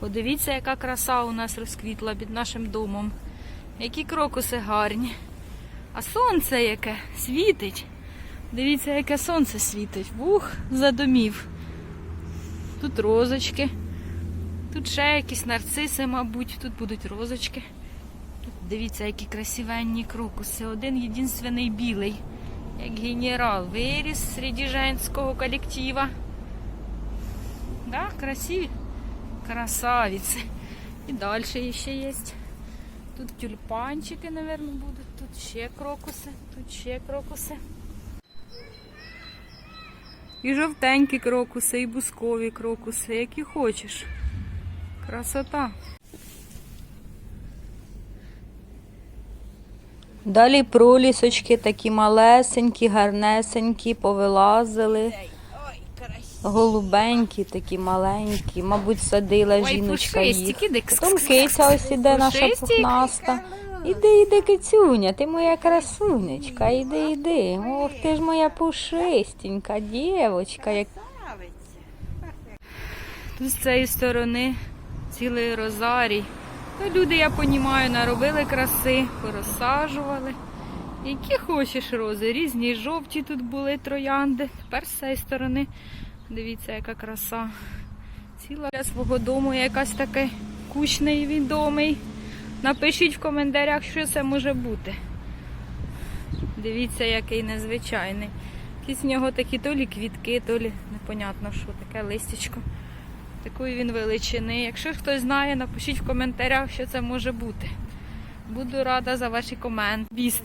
Подивіться, яка краса у нас розквітла під нашим домом. Які крокуси гарні. А сонце яке світить. Дивіться, яке сонце світить. Вух, за домів. Тут розочки. Тут ще якісь нарциси, мабуть, тут будуть розочки. Тут дивіться, які красивенні крокуси. Один єдинственний білий, як генерал, виріс серед женського колектива. Да, красиві. Красавиці. І далі ще є. Тут тюльпанчики, мабуть, будуть. Тут ще крокуси, тут ще крокуси. І жовтенькі крокуси, і бускові крокуси, які хочеш. Красота. Далі пролісочки такі малесенькі, гарнесенькі, повилазили. Голубенькі, такі маленькі. Мабуть, садила Ой, жіночка їх. Потім киця ось іде наша пухнаста. Іди, іди, кицюня, ти моя красунечка, іди, іди. Ох, ти ж моя пушистенька, дівочка. Як... Тут з цієї сторони цілий розарій. Ну, люди, я понімаю, наробили краси, порозсаджували. Які хочеш рози, різні жовті тут були троянди. Тепер з цієї сторони, дивіться, яка краса. Ціла для свого дому якась такий кущний відомий. Напишіть в коментарях, що це може бути. Дивіться, який незвичайний. Якісь в нього такі то лі квітки, то лі непонятно що, таке листячко. Такої він величини. Якщо хтось знає, напишіть в коментарях, що це може бути. Буду рада за ваші коменти. Біст.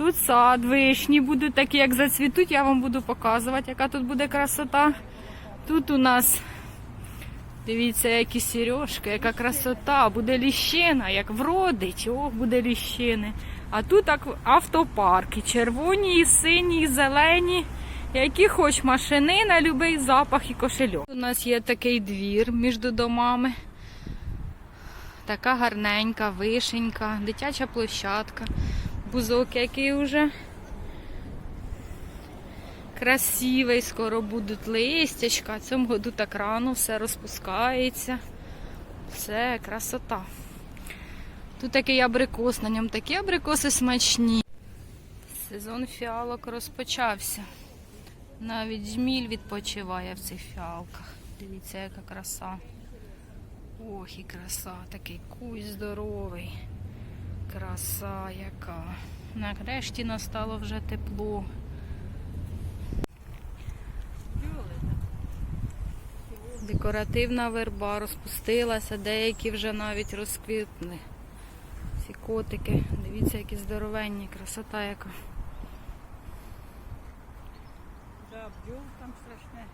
Тут сад, вишні будуть такі, як зацвітуть, я вам буду показувати, яка тут буде красота. Тут у нас, дивіться, які сережки, яка красота, буде ліщина, як вродить, ох, буде ліщини. А тут автопарки, червоні, сині, і зелені, які хоч машини на будь-який запах і кошельок. У нас є такий двір між домами. Така гарненька, вишенька, дитяча площадка, бузок, який вже красивий, скоро будуть листячка. Цьому году так рано все розпускається. Все, красота. Тут такий абрикос, на ньому такі абрикоси смачні. Сезон фіалок розпочався. Навіть жміль відпочиває в цих фіалках. Дивіться, яка краса. Ох, і краса, такий кусь здоровий. Краса яка. Нарешті настало вже тепло. Декоративна верба розпустилася, деякі вже навіть розквітли. Ці котики, дивіться, які здоровенні, красота яка. Да, бджол там страшне.